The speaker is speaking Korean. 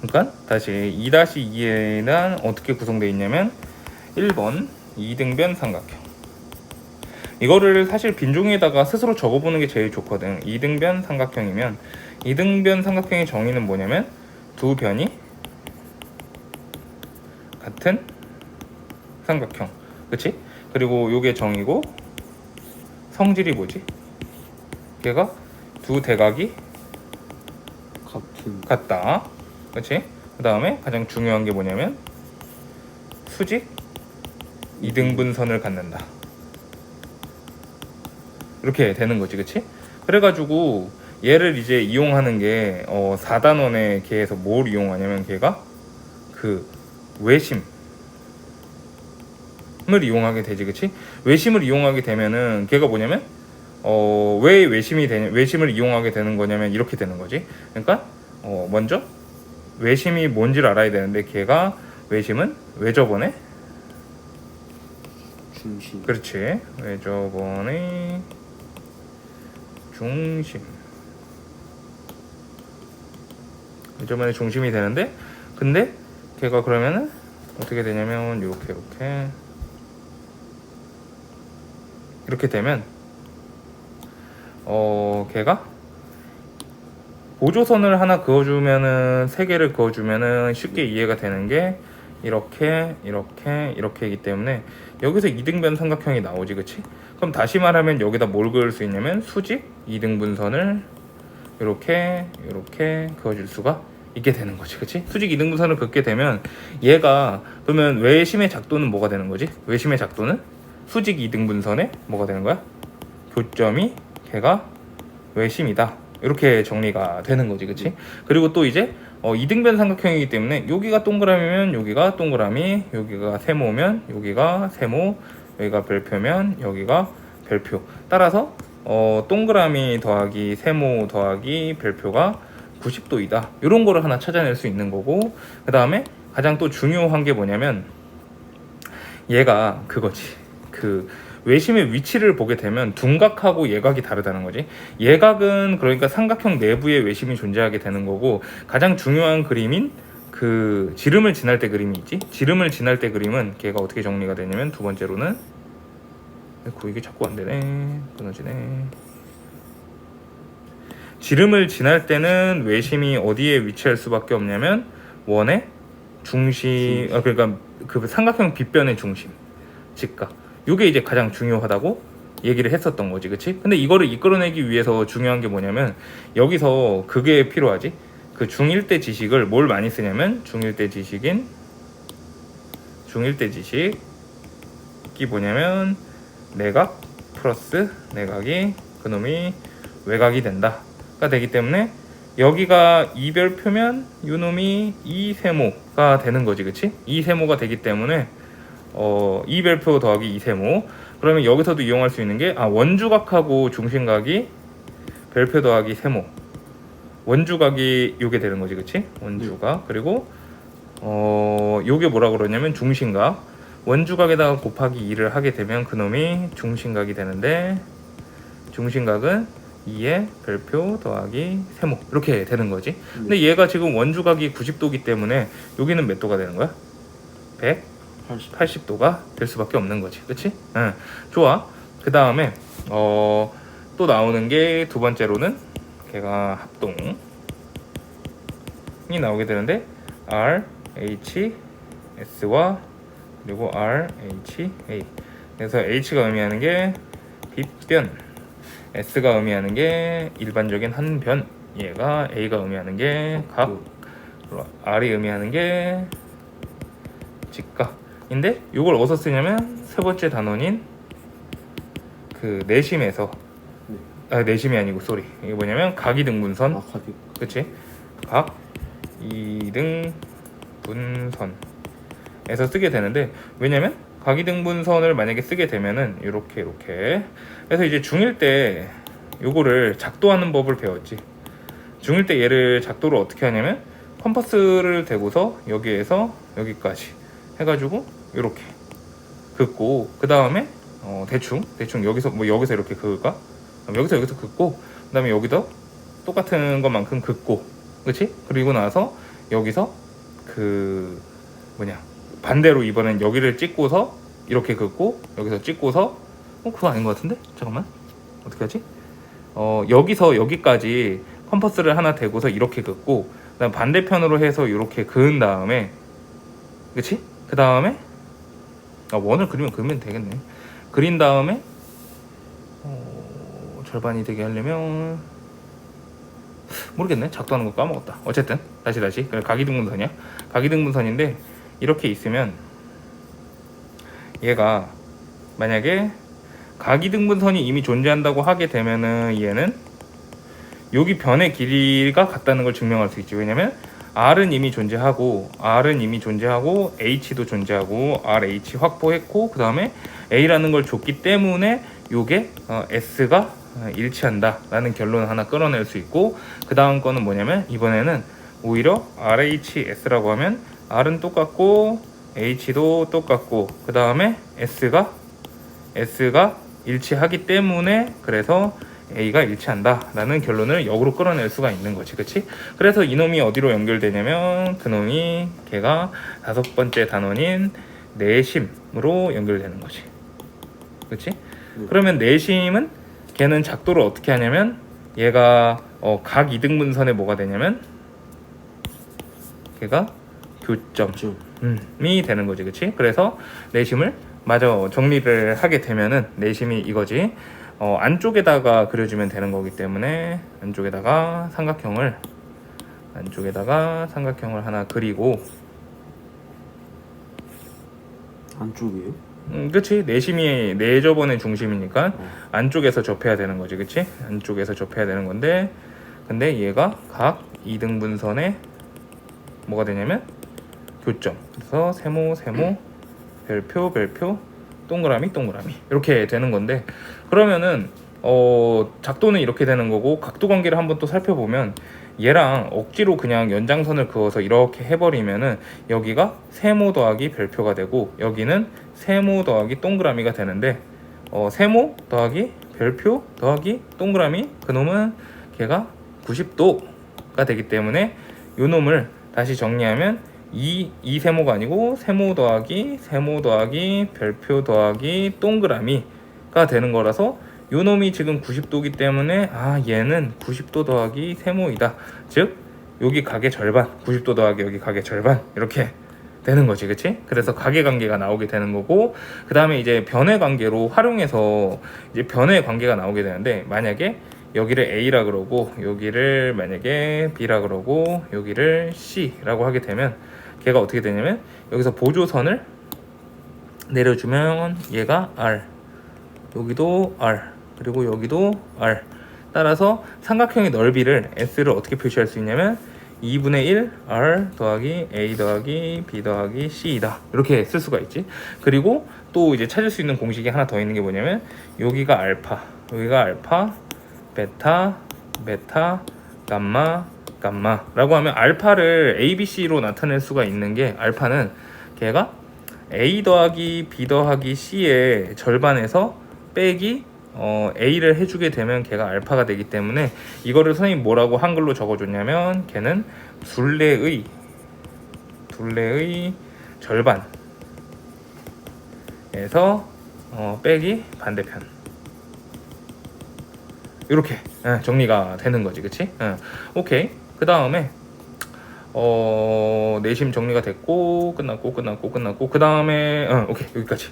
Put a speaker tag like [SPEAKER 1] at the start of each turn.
[SPEAKER 1] 그러니까 다시 2-2에는 어떻게 구성되어 있냐면 1번 이등변 삼각형 이거를 사실 빈종에다가 스스로 적어보는 게 제일 좋거든 이등변 삼각형이면 이등변 삼각형의 정의는 뭐냐면 두 변이 같은 삼각형 그치? 그리고 요게 정의고 성질이 뭐지? 걔가 두 대각이
[SPEAKER 2] 같은
[SPEAKER 1] 같다. 그렇지? 그 다음에 가장 중요한 게 뭐냐면 수직 이등분선을 갖는다. 이렇게 되는 거지, 그렇지? 그래가지고 얘를 이제 이용하는 게 어, 4단원의 걔에서 뭘 이용하냐면 걔가 그 외심을 이용하게 되지, 그렇지? 외심을 이용하게 되면은 걔가 뭐냐면 어, 왜 외심이 되냐, 외심을 이용하게 되는 거냐면 이렇게 되는 거지. 그러니까 어, 먼저 외심이 뭔지를 알아야 되는데 걔가 외심은 외접원의
[SPEAKER 2] 중심.
[SPEAKER 1] 그렇지. 외접원의 중심. 외접원의 중심이 되는데 근데 걔가 그러면은 어떻게 되냐면 이렇게 이렇게. 이렇게 되면 어 걔가 보조선을 하나 그어주면은 세 개를 그어주면은 쉽게 이해가 되는 게 이렇게 이렇게 이렇게이기 때문에 여기서 이등변 삼각형이 나오지 그치? 그럼 다시 말하면 여기다 뭘 그을 수 있냐면 수직 이등분선을 이렇게 이렇게 그어줄 수가 있게 되는 거지 그치? 수직 이등분선을 긋게 되면 얘가 그러면 외심의 작도는 뭐가 되는 거지? 외심의 작도는 수직 이등분선에 뭐가 되는 거야? 교점이 걔가 외심이다. 이렇게 정리가 되는 거지, 그치? 그리고 또 이제 어, 이등변 삼각형이기 때문에 여기가 동그라미면 여기가 동그라미, 여기가 세모면 여기가 세모, 여기가 별표면 여기가 별표. 따라서 어, 동그라미 더하기 세모 더하기 별표가 90도이다. 이런 거를 하나 찾아낼 수 있는 거고 그 다음에 가장 또 중요한 게 뭐냐면 얘가 그거지. 그 외심의 위치를 보게 되면 둔각하고 예각이 다르다는 거지. 예각은 그러니까 삼각형 내부에 외심이 존재하게 되는 거고 가장 중요한 그림인 그 지름을 지날 때 그림이 있지. 지름을 지날 때 그림은 걔가 어떻게 정리가 되냐면 두 번째로는 그 이게 자꾸 안 되네. 끊어지네. 지름을 지날 때는 외심이 어디에 위치할 수밖에 없냐면 원의 중심, 어, 그러니까 그 삼각형 빗변의 중심, 직각. 이게 이제 가장 중요하다고 얘기를 했었던 거지, 그치? 근데 이거를 이끌어내기 위해서 중요한 게 뭐냐면 여기서 그게 필요하지. 그 중1대 지식을 뭘 많이 쓰냐면 중1대 지식인 중1대 지식이 뭐냐면 내각 플러스 내각이 그놈이 외각이 된다가 되기 때문에 여기가 이별표면 요놈이 이세모가 되는 거지 그치? 이세모가 되기 때문에 어, 이별표 더하기 이세모. 그러면 여기서도 이용할 수 있는 게 아, 원주각하고 중심각이 별표 더하기 세모. 원주각이 요게 되는 거지 그치? 원주각. 그리고 어 요게 뭐라 그러냐면 중심각. 원주각에다가 곱하기 2를 하게 되면 그놈이 중심각이 되는데 중심각은 2의 별표 더하기 세모. 이렇게 되는 거지. 근데 얘가 지금 원주각이 90도기 때문에 여기는 몇 도가 되는 거야? 100
[SPEAKER 2] 80
[SPEAKER 1] 80 도가 될 수밖에 없는 거지. 그치? 응. 좋아. 그 다음에, 어, 또 나오는 게 두 번째로는 걔가 합동이 나오게 되는데, R, H, S와 그리고 R, H, A. 그래서 H가 의미하는 게 빗변, S가 의미하는 게 일반적인 한 변, 얘가 A가 의미하는 게 각, 그리고 R이 의미하는 게 직각 인데 이걸 어디서 쓰냐면 세 번째 단원인 그 내심에서. 아 내심이 아니고 쏘리 이게 뭐냐면 각이등분선.
[SPEAKER 2] 아 가격
[SPEAKER 1] 그치? 각 이등 분선에서 쓰게 되는데 왜냐면 각이등분선을 만약에 쓰게 되면은 이렇게 이렇게. 그래서 이제 중1 때 요거를 작도하는 법을 배웠지. 중1 때 얘를 작도를 어떻게 하냐면 컴퍼스를 대고서 여기에서 여기까지 해가지고 이렇게 긋고 그 다음에 어, 대충 대충 여기서 뭐 여기서 이렇게 그럼 여기서 여기서 긋고 그 다음에 여기도 똑같은 것만큼 긋고 그렇지 그리고 나서 여기서 그 뭐냐 반대로 이번엔 여기를 찍고서 이렇게 긋고 여기서 찍고서 어 그거 아닌 것 같은데? 잠깐만. 어떻게 하지? 어 여기서 여기까지 컴퍼스를 하나 대고서 이렇게 긋고 그다음 반대편으로 해서 이렇게 그은 다음에 그치? 그 다음에 아 원을 그리면 그리면 되겠네. 그린 다음에 어, 절반이 되게 하려면 모르겠네. 작도하는 거 까먹었다. 어쨌든 다시 다시. 그래 각이등분선이야. 각이등분선인데 이렇게 있으면 얘가 만약에 각이등분선이 이미 존재한다고 하게 되면은 얘는 여기 변의 길이가 같다는 걸 증명할 수 있지. 왜냐면 R은 이미 존재하고 R은 이미 존재하고 H도 존재하고 RH 확보했고 그 다음에 A라는 걸 줬기 때문에 요게 어, S가 어, 일치한다 라는 결론을 하나 끌어낼 수 있고 그 다음 거는 뭐냐면 이번에는 오히려 RHS라고 하면 R은 똑같고 H도 똑같고 그 다음에 S가 S가 일치하기 때문에 그래서 A가 일치한다 라는 결론을 역으로 끌어낼 수가 있는 거지 그치? 그래서 이놈이 어디로 연결되냐면 그놈이 걔가 다섯 번째 단원인 내심으로 연결되는 거지 그치? 그러면 내심은 걔는 작도를 어떻게 하냐면 얘가 어, 각 이등분선에 뭐가 되냐면 걔가 교점 좀이 되는 거지, 그치? 그래서 내심을 마저 정리를 하게 되면은 내심이 이거지. 어, 안쪽에다가 그려주면 되는 거기 때문에 안쪽에다가 삼각형을 안쪽에다가 삼각형을 하나 그리고
[SPEAKER 2] 안쪽이에요?
[SPEAKER 1] 음, 그치? 내심이 내접원의 중심이니까
[SPEAKER 2] 어.
[SPEAKER 1] 안쪽에서 접해야 되는 거지, 그치? 안쪽에서 접해야 되는 건데 근데 얘가 각 이등분선에 뭐가 되냐면 교점. 그래서 세모 세모 별표 별표 동그라미 동그라미. 이렇게 되는 건데 그러면은 어 작도는 이렇게 되는 거고 각도 관계를 한번 또 살펴보면 얘랑 억지로 그냥 연장선을 그어서 이렇게 해버리면은 여기가 세모 더하기 별표가 되고 여기는 세모 더하기 동그라미가 되는데 어 세모 더하기 별표 더하기 동그라미 그놈은 걔가 90도가 되기 때문에 요 놈을 다시 정리하면 이, 이 세모가 아니고 세모 더하기 세모 더하기 별표 더하기 동그라미가 되는 거라서 요 놈이 지금 90도기 때문에 아 얘는 90도 더하기 세모이다 즉 여기 각의 절반 90도 더하기 여기 각의 절반 이렇게 되는 거지 그치? 그래서 각의 관계가 나오게 되는 거고 그 다음에 이제 변의 관계로 활용해서 이제 변의 관계가 나오게 되는데 만약에 여기를 A라 그러고 여기를 만약에 B라 그러고 여기를 C라고 하게 되면 걔가 어떻게 되냐면 여기서 보조선을 내려주면 얘가 R 여기도 R 그리고 여기도 R. 따라서 삼각형의 넓이를 S를 어떻게 표시할 수 있냐면 2분의 1 R 더하기 A 더하기 B 더하기 C이다. 이렇게 쓸 수가 있지. 그리고 또 이제 찾을 수 있는 공식이 하나 더 있는 게 뭐냐면 여기가 알파 여기가 알파 베타 베타 감마 감마라고 하면 알파를 A, B, C로 나타낼 수가 있는 게 알파는 걔가 A 더하기 B 더하기 C의 절반에서 빼기 어, A를 해주게 되면 걔가 알파가 되기 때문에 이거를 선생님 뭐라고 한글로 적어줬냐면 걔는 둘레의 둘레의 절반에서 어, 빼기 반대편 이렇게 예, 정리가 되는 거지 그치? 예, 오케이. 그 다음에 어 내심 정리가 됐고 끝났고 끝났고 끝났고 그 다음에 어, 오케이. 여기까지